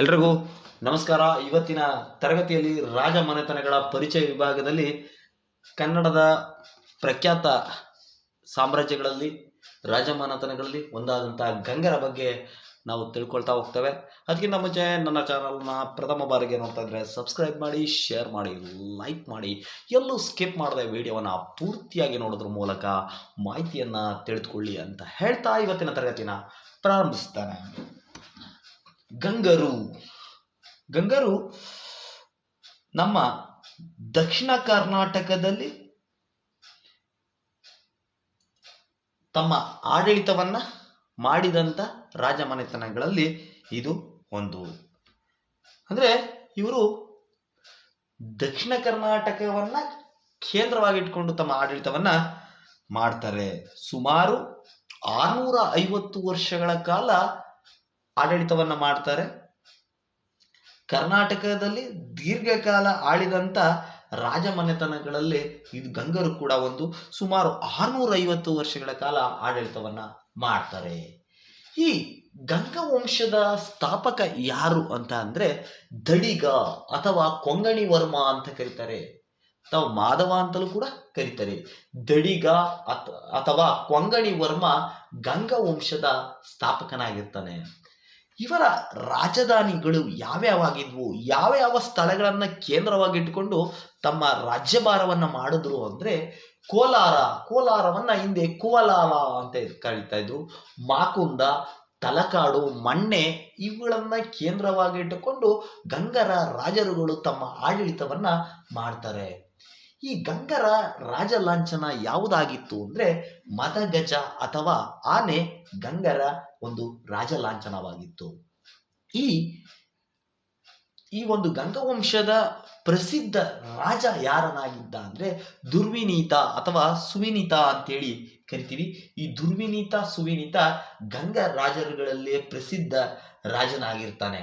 ಎಲ್ರಿಗೂ ನಮಸ್ಕಾರ. ಇವತ್ತಿನ ತರಗತಿಯಲ್ಲಿ ರಾಜ ಮನೆತನಗಳ ಪರಿಚಯ ವಿಭಾಗದಲ್ಲಿ ಕನ್ನಡದ ಪ್ರಖ್ಯಾತ ಸಾಮ್ರಾಜ್ಯಗಳಲ್ಲಿ ರಾಜಮನೆತನಗಳಲ್ಲಿ ಒಂದಾದಂಥ ಗಂಗರ ಬಗ್ಗೆ ನಾವು ತಿಳ್ಕೊಳ್ತಾ ಹೋಗ್ತೇವೆ. ಅದಕ್ಕಿಂತ ಮುಂಚೆ ನನ್ನ ಚಾನಲ್ನ ಪ್ರಥಮ ಬಾರಿಗೆ ನೋಡ್ತಾ ಸಬ್ಸ್ಕ್ರೈಬ್ ಮಾಡಿ, ಶೇರ್ ಮಾಡಿ, ಲೈಕ್ ಮಾಡಿ. ಎಲ್ಲೂ ಸ್ಕಿಪ್ ಮಾಡದೆ ವಿಡಿಯೋವನ್ನು ಪೂರ್ತಿಯಾಗಿ ನೋಡೋದ್ರ ಮೂಲಕ ಮಾಹಿತಿಯನ್ನು ತಿಳಿದುಕೊಳ್ಳಿ ಅಂತ ಹೇಳ್ತಾ ಇವತ್ತಿನ ತರಗತಿನ ಪ್ರಾರಂಭಿಸ್ತಾನೆ. ಗಂಗರು. ಗಂಗರು ನಮ್ಮ ದಕ್ಷಿಣ ಕರ್ನಾಟಕದಲ್ಲಿ ತಮ್ಮ ಆಡಳಿತವನ್ನ ಮಾಡಿದಂಥ ರಾಜಮನೆತನಗಳಲ್ಲಿ ಇದು ಒಂದು. ಅಂದ್ರೆ ಇವರು ದಕ್ಷಿಣ ಕರ್ನಾಟಕವನ್ನ ಕೇಂದ್ರವಾಗಿಟ್ಕೊಂಡು ತಮ್ಮ ಆಡಳಿತವನ್ನ ಮಾಡ್ತಾರೆ. ಸುಮಾರು ಆರುನೂರ ಐವತ್ತು ವರ್ಷಗಳ ಕಾಲ ಆಡಳಿತವನ್ನ ಮಾಡ್ತಾರೆ. ಕರ್ನಾಟಕದಲ್ಲಿ ದೀರ್ಘಕಾಲ ಆಳಿದಂಥ ರಾಜಮನೆತನಗಳಲ್ಲಿ ಇದು ಗಂಗರು ಕೂಡ ಒಂದು ಸುಮಾರು ಆರುನೂರ ಐವತ್ತು ವರ್ಷಗಳ ಕಾಲ ಆಡಳಿತವನ್ನ ಮಾಡ್ತಾರೆ. ಈ ಗಂಗ ವಂಶದ ಸ್ಥಾಪಕ ಯಾರು ಅಂತ ಅಂದ್ರೆ ದಡಿಗ ಅಥವಾ ಕೊಂಗಣಿ ವರ್ಮ ಅಂತ ಕರೀತಾರೆ. ಅಥವಾ ಮಾಧವ ಅಂತಲೂ ಕೂಡ ಕರೀತಾರೆ. ದಡಿಗ ಅಥ ಅಥವಾ ಕೊಂಗಣಿ ವರ್ಮ ಗಂಗ ವಂಶದ ಸ್ಥಾಪಕನಾಗಿರ್ತಾನೆ. ಇವರ ರಾಜಧಾನಿಗಳು ಯಾವ್ಯಾವಾಗಿದ್ವು? ಯಾವ ಯಾವ ಸ್ಥಳಗಳನ್ನ ಕೇಂದ್ರವಾಗಿಟ್ಟುಕೊಂಡು ತಮ್ಮ ರಾಜ್ಯಭಾರವನ್ನ ಮಾಡಿದ್ರು ಅಂದ್ರೆ ಕೋಲಾರ. ಕೋಲಾರವನ್ನ ಹಿಂದೆ ಕುವಲಾಲ ಅಂತ ಕರೀತಾ ಇದ್ರು. ಮಾಕುಂದ, ತಲಕಾಡು, ಮಣ್ಣೆ ಇವುಗಳನ್ನ ಕೇಂದ್ರವಾಗಿಟ್ಟುಕೊಂಡು ಗಂಗರ ರಾಜರುಗಳು ತಮ್ಮ ಆಡಳಿತವನ್ನ ಮಾಡ್ತಾರೆ. ಈ ಗಂಗರ ರಾಜ ಲಾಂಛನ ಯಾವುದಾಗಿತ್ತು ಅಂದ್ರೆ ಮದಗಜ ಅಥವಾ ಆನೆ ಗಂಗರ ಒಂದು ರಾಜ ಲಾಂಛನವಾಗಿತ್ತು ಈ ಈ ಒಂದು ಗಂಗವಂಶದ ಪ್ರಸಿದ್ಧ ರಾಜ ಯಾರನಾಗಿದ್ದ ಅಂದ್ರೆ ದುರ್ವಿನೀತ ಅಥವಾ ಸುವಿನೀತ ಅಂತೇಳಿ ಕರಿತೀವಿ. ಈ ದುರ್ವಿನೀತ, ಸುವಿನೀತ ಗಂಗ ರಾಜರುಗಳಲ್ಲೇ ಪ್ರಸಿದ್ಧ ರಾಜನಾಗಿರ್ತಾನೆ.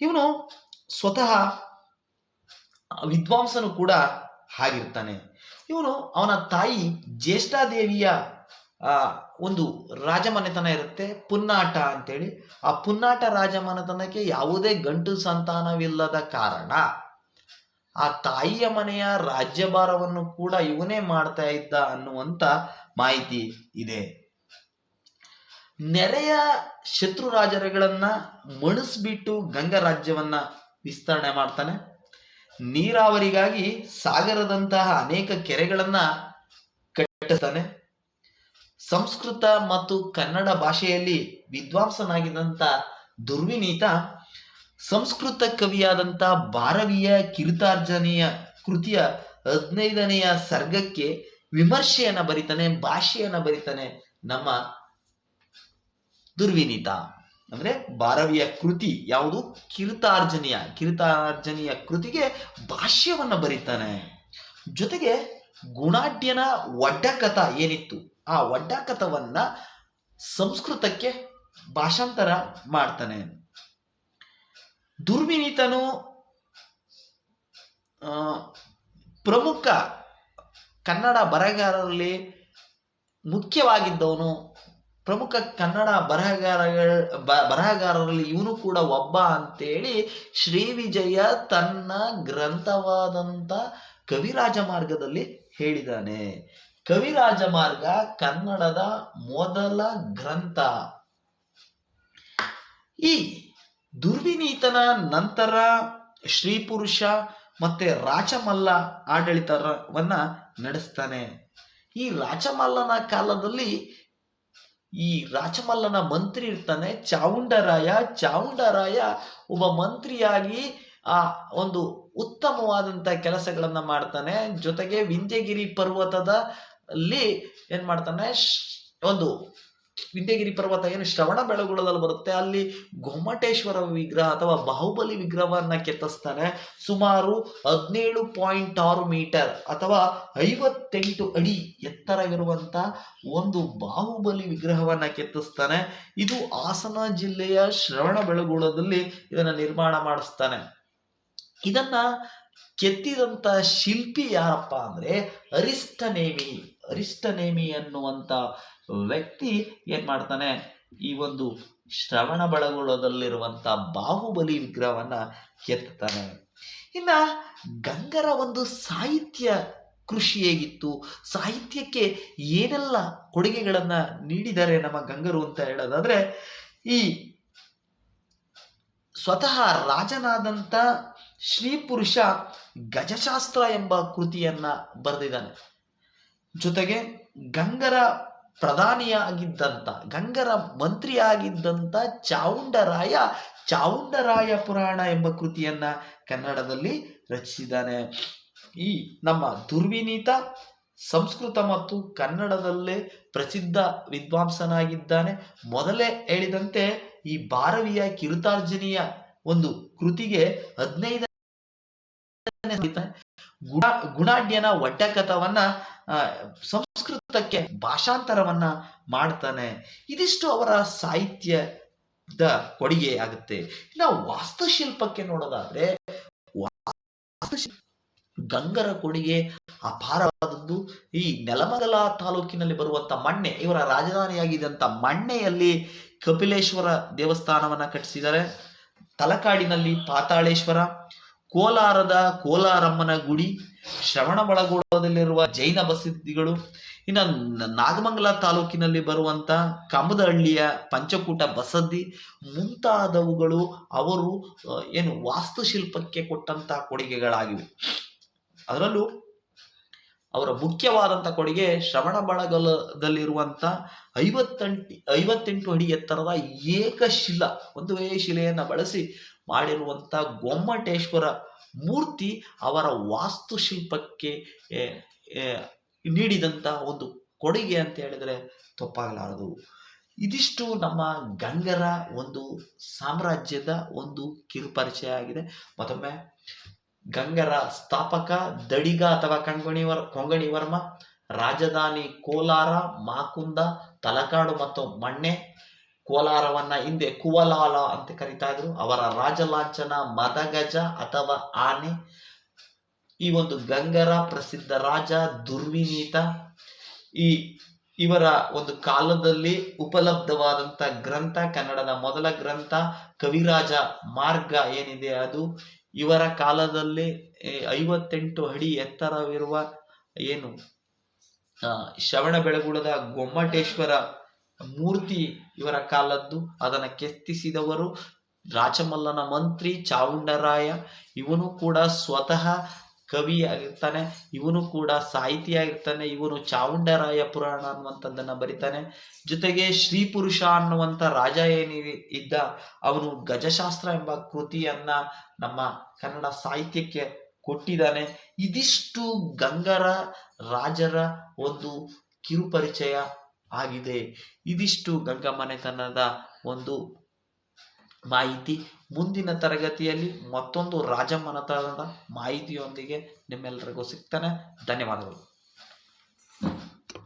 ಇವನು ಸ್ವತಃ ವಿದ್ವಾಂಸನು ಕೂಡ ಆಗಿರ್ತಾನೆ ಇವನು ಅವನ ತಾಯಿ ಜ್ಯೇಷ್ಠಾದೇವಿಯ ಒಂದು ರಾಜಮನೆತನ ಇರುತ್ತೆ, ಪುನ್ನಾಟ ಅಂತೇಳಿ. ಆ ಪುನ್ನಾಟ ರಾಜಮನೆತನಕ್ಕೆ ಯಾವುದೇ ಗಂಟು ಸಂತಾನವಿಲ್ಲದ ಕಾರಣ ಆ ತಾಯಿಯ ಮನೆಯ ರಾಜ್ಯಭಾರವನ್ನು ಕೂಡ ಇವನೇ ಮಾಡ್ತಾ ಇದ್ದ ಅನ್ನುವಂತ ಮಾಹಿತಿ ಇದೆ. ನೆರೆಯ ಶತ್ರು ರಾಜರುಗಳನ್ನ ಮಣಿಸ್ಬಿಟ್ಟು ಗಂಗ ರಾಜ್ಯವನ್ನ ವಿಸ್ತರಣೆ ಮಾಡ್ತಾನೆ. ನೀರಾವರಿಗಾಗಿ ಸಾಗರದಂತಹ ಅನೇಕ ಕೆರೆಗಳನ್ನ ಕಟ್ಟಿಸ್ತಾನೆ. ಸಂಸ್ಕೃತ ಮತ್ತು ಕನ್ನಡ ಭಾಷೆಯಲ್ಲಿ ವಿದ್ವಾಂಸನಾಗಿದ್ದಂಥ ದುರ್ವಿನೀತ, ಸಂಸ್ಕೃತ ಕವಿಯಾದಂಥ ಭಾರವೀಯ ಕಿರುತಾರ್ಜನೆಯ ಕೃತಿಯ ಹದಿನೈದನೆಯ ಸರ್ಗಕ್ಕೆ ವಿಮರ್ಶೆಯನ್ನು ಬರಿತಾನೆ, ಭಾಷೆಯನ್ನು ಬರಿತಾನೆ ನಮ್ಮ ದುರ್ವಿನೀತ. ಅಂದ್ರೆ ಭಾರವಿಯ ಕೃತಿ ಯಾವುದು? ಕಿರುತಾರ್ಜನೀಯ ಕಿರುತಾರ್ಜನೀಯ ಕೃತಿಗೆ ಭಾಷ್ಯವನ್ನ ಬರೀತಾನೆ. ಜೊತೆಗೆ ಗುಣಾಢ್ಯನ ಒಡ್ಡಕಥ ಏನಿತ್ತು? ಆ ಒಡ್ಡಕಥವನ್ನ ಸಂಸ್ಕೃತಕ್ಕೆ ಭಾಷಾಂತರ ಮಾಡ್ತಾನೆ. ದುರ್ವಿನೀತನು ಪ್ರಮುಖ ಕನ್ನಡ ಬರಹಗಾರರಲ್ಲಿ ಮುಖ್ಯವಾಗಿದ್ದವನು ಪ್ರಮುಖ ಕನ್ನಡ ಬರಹಗಾರಗಳ ಬರಹಗಾರರಲ್ಲಿ ಇವನು ಕೂಡ ಒಬ್ಬ ಅಂತೇಳಿ ಶ್ರೀ ವಿಜಯ ತನ್ನ ಗ್ರಂಥವಾದಂಥ ಕವಿರಾಜ ಮಾರ್ಗದಲ್ಲಿ ಹೇಳಿದ್ದಾನೆ. ಕವಿರಾಜ ಮಾರ್ಗ ಕನ್ನಡದ ಮೊದಲ ಗ್ರಂಥ. ಈ ದುರ್ವಿನೀತನ ನಂತರ ಶ್ರೀಪುರುಷ ಮತ್ತೆ ರಾಚಮಲ್ಲ ಆಡಳಿತವನ್ನ ನಡೆಸ್ತಾನೆ. ಈ ರಾಚಮಲ್ಲನ ಕಾಲದಲ್ಲಿ ಈ ರಾಚಮಲ್ಲನ ಮಂತ್ರಿ ಇರ್ತಾನೆ, ಚಾವುಂಡರಾಯ ಚಾವುಂಡರಾಯ ಒಬ್ಬ ಮಂತ್ರಿಯಾಗಿ ಆ ಒಂದು ಉತ್ತಮವಾದಂತ ಕೆಲಸಗಳನ್ನ ಮಾಡ್ತಾನೆ. ಜೊತೆಗೆ ವಿಂಧ್ಯಗಿರಿ ಪರ್ವತದ ಅಲ್ಲಿ ಏನ್ ಮಾಡ್ತಾನೆ ಒಂದು ವಿಂಧ್ಯಗಿರಿ ಪರ್ವತ ಏನು ಶ್ರವಣ ಬೆಳಗುಳದಲ್ಲಿ ಬರುತ್ತೆ, ಅಲ್ಲಿ ಗೊಮ್ಮಟೇಶ್ವರ ವಿಗ್ರಹ ಅಥವಾ ಬಾಹುಬಲಿ ವಿಗ್ರಹವನ್ನ ಕೆತ್ತಿಸ್ತಾನೆ. ಸುಮಾರು ಹದಿನೇಳು ಪಾಯಿಂಟ್ ಆರು ಮೀಟರ್ ಅಥವಾ ಐವತ್ತೆಂಟು ಅಡಿ ಎತ್ತರ ಇರುವಂತ ಒಂದು ಬಾಹುಬಲಿ ವಿಗ್ರಹವನ್ನ ಕೆತ್ತಿಸ್ತಾನೆ. ಇದು ಹಾಸನ ಜಿಲ್ಲೆಯ ಶ್ರವಣ ಬೆಳಗುಳದಲ್ಲಿ ಇದನ್ನ ನಿರ್ಮಾಣ ಮಾಡಿಸ್ತಾನೆ. ಇದನ್ನ ಕೆತ್ತಿದಂತ ಶಿಲ್ಪಿ ಯಾರಪ್ಪ ಅಂದ್ರೆ ಅರಿಷ್ಟನೇಮಿ. ಅರಿಷ್ಟನೇಮಿ ಅನ್ನುವಂತ ವ್ಯಕ್ತಿ ಏನ್ ಮಾಡ್ತಾನೆ? ಈ ಒಂದು ಶ್ರವಣ ಬಳಗುಳದಲ್ಲಿರುವಂತ ಬಾಹುಬಲಿ ವಿಗ್ರಹವನ್ನ ಕೆತ್ತಾನೆ ಇನ್ನ ಗಂಗರ ಒಂದು ಸಾಹಿತ್ಯ ಕೃಷಿ ಹೇಗಿತ್ತು? ಸಾಹಿತ್ಯಕ್ಕೆ ಏನೆಲ್ಲ ಕೊಡುಗೆಗಳನ್ನ ನೀಡಿದ್ದಾರೆ ನಮ್ಮ ಗಂಗರು ಅಂತ ಹೇಳೋದಾದ್ರೆ, ಈ ಸ್ವತಃ ರಾಜನಾದಂಥ ಶ್ರೀ ಪುರುಷ ಗಜಶಾಸ್ತ್ರ ಎಂಬ ಕೃತಿಯನ್ನ ಬರೆದಿದ್ದಾನೆ. ಜೊತೆಗೆ ಗಂಗರ ಪ್ರಧಾನಿಯಾಗಿದ್ದಂಥ ಗಂಗರ ಮಂತ್ರಿಯಾಗಿದ್ದಂಥ ಚಾವುಂಡರಾಯ ಚಾವುಂಡರಾಯ ಪುರಾಣ ಎಂಬ ಕೃತಿಯನ್ನ ಕನ್ನಡದಲ್ಲಿ ರಚಿಸಿದ್ದಾನೆ. ಈ ನಮ್ಮ ದುರ್ವಿನೀತ ಸಂಸ್ಕೃತ ಮತ್ತು ಕನ್ನಡದಲ್ಲೇ ಪ್ರಸಿದ್ಧ ವಿದ್ವಾಂಸನಾಗಿದ್ದಾನೆ. ಮೊದಲೇ ಹೇಳಿದಂತೆ ಈ ಭಾರವಿಯ ಕಿರುತಾರ್ಜನಿಯ ಒಂದು ಕೃತಿಗೆ ಹದಿನೈದನೇ ಗುಣ, ಗುಣಾಢ್ಯನ ಒಡ್ಡಕಥವನ್ನ ಸಂಸ್ಕೃತಕ್ಕೆ ಭಾಷಾಂತರವನ್ನ ಮಾಡ್ತಾನೆ. ಇದಿಷ್ಟು ಅವರ ಸಾಹಿತ್ಯದ ಕೊಡುಗೆ ಆಗುತ್ತೆ. ಇನ್ನ ವಾಸ್ತುಶಿಲ್ಪಕ್ಕೆ ನೋಡೋದಾದ್ರೆ ಗಂಗರ ಕೊಡುಗೆ ಅಪಾರವಾದದ್ದು. ಈ ನೆಲಮಗಲ ತಾಲೂಕಿನಲ್ಲಿ ಬರುವಂತ ಮಣ್ಣೆ, ಇವರ ರಾಜಧಾನಿಯಾಗಿದ್ದಂತ ಮಣ್ಣೆಯಲ್ಲಿ ಕಪಿಲೇಶ್ವರ ದೇವಸ್ಥಾನವನ್ನ ಕಟ್ಟಿಸಿದ್ದಾರೆ. ತಲಕಾಡಿನಲ್ಲಿ ಪಾತಾಳೇಶ್ವರ ಕೋಲಾರದ ಕೋಲಾರಮ್ಮನ ಗುಡಿ ಶ್ರವಣಬಳಗೊಳದಲ್ಲಿರುವ ಜೈನ ಬಸದಿಗಳು, ಇನ್ನು ನಾಗಮಂಗಲ ತಾಲೂಕಿನಲ್ಲಿ ಬರುವಂತ ಕಮದಹಳ್ಳಿಯ ಪಂಚಕೂಟ ಬಸದಿ ಮುಂತಾದವುಗಳು ಅವರು ಏನು ವಾಸ್ತುಶಿಲ್ಪಕ್ಕೆ ಕೊಟ್ಟಂತ ಕೊಡುಗೆಗಳಾಗಿವೆ. ಅದರಲ್ಲೂ ಅವರ ಮುಖ್ಯವಾದಂಥ ಕೊಡುಗೆ ಶ್ರವಣ ಬಳಗಲದಲ್ಲಿರುವಂಥ ಐವತ್ತೆಂಟು ಐವತ್ತೆಂಟು ಅಡಿ ಎತ್ತರದ ಏಕಶಿಲ ಒಂದುವೇ ಶಿಲೆಯನ್ನು ಬಳಸಿ ಮಾಡಿರುವಂಥ ಗೊಮ್ಮಟೇಶ್ವರ ಮೂರ್ತಿ ಅವರ ವಾಸ್ತುಶಿಲ್ಪಕ್ಕೆ ನೀಡಿದಂಥ ಒಂದು ಕೊಡುಗೆ ಅಂತ ಹೇಳಿದರೆ ತಪ್ಪಾಗಲಾರದು. ಇದಿಷ್ಟು ನಮ್ಮ ಗಂಗರ ಒಂದು ಸಾಮ್ರಾಜ್ಯದ ಒಂದು ಕಿರುಪರಿಚಯ ಆಗಿದೆ. ಮತ್ತೊಮ್ಮೆ ಗಂಗರ ಸ್ಥಾಪಕ, ದಡಿಗ ಅಥವಾ ಕಂಗಣಿವರ್, ಕೊಂಗಣಿವರ್ಮ, ರಾಜಧಾನಿ ಕೋಲಾರ, ಮಾಕುಂದ, ತಲಕಾಡು ಮತ್ತು ಮಣ್ಣೆ ಕೋಲಾರವನ್ನ ಹಿಂದೆ ಕುವಲಾಲ ಅಂತ ಕರೀತಾ ಇದ್ರು ಅವರ ರಾಜಲಾಂಛನ, ಮದಗಜ ಅಥವಾ ಆನೆ. ಈ ಒಂದು ಗಂಗರ ಪ್ರಸಿದ್ಧ ರಾಜ, ದುರ್ವಿನೀತ. ಈ ಇವರ ಒಂದು ಕಾಲದಲ್ಲಿ ಉಪಲಬ್ಧವಾದಂಥ ಗ್ರಂಥ, ಕನ್ನಡದ ಮೊದಲ ಗ್ರಂಥ, ಕವಿರಾಜ ಮಾರ್ಗ ಏನಿದೆ ಅದು? ಇವರ ಕಾಲದಲ್ಲಿ ಐವತ್ತೆಂಟು ಅಡಿ ಎತ್ತರವಿರುವ ಏನು ಶ್ರವಣ ಬೆಳಗುಳದ ಗೊಮ್ಮಟೇಶ್ವರ ಮೂರ್ತಿ ಇವರ ಕಾಲದ್ದು. ಅದನ್ನು ಕೆತ್ತಿಸಿದವರು ರಾಚಮಲ್ಲನ ಮಂತ್ರಿ ಚಾವುಂಡರಾಯ ಇವನು ಕೂಡ ಸ್ವತಃ ಕವಿ ಆಗಿರ್ತಾನೆ, ಇವನು ಕೂಡ ಸಾಹಿತಿಯಾಗಿರ್ತಾನೆ ಇವನು ಚಾವುಂಡರಾಯ ಪುರಾಣ ಅನ್ನುವಂಥದ್ದನ್ನ ಬರಿತಾನೆ. ಜೊತೆಗೆ ಶ್ರೀ ಪುರುಷ ಅನ್ನುವಂಥ ರಾಜ ಏನಿ ಇದ್ದ, ಅವನು ಗಜಶಾಸ್ತ್ರ ಎಂಬ ಕೃತಿಯನ್ನ ನಮ್ಮ ಕನ್ನಡ ಸಾಹಿತ್ಯಕ್ಕೆ ಕೊಟ್ಟಿದ್ದಾನೆ. ಇದಿಷ್ಟು ಗಂಗರ, ರಾಜರ ಒಂದು ಕಿರುಪರಿಚಯ ಆಗಿದೆ. ಇದಿಷ್ಟು ಗಂಗಮನೆತನದ ಒಂದು ಮಾಹಿತಿ ಮುಂದಿನ ತರಗತಿಯಲ್ಲಿ ಮತ್ತೊಂದು ರಾಜಮನೆತನದ ಮಾಹಿತಿಯೊಂದಿಗೆ ನಿಮ್ಮೆಲ್ಲರಿಗೂ ಸಿಗ್ತಾನೆ. ಧನ್ಯವಾದಗಳು.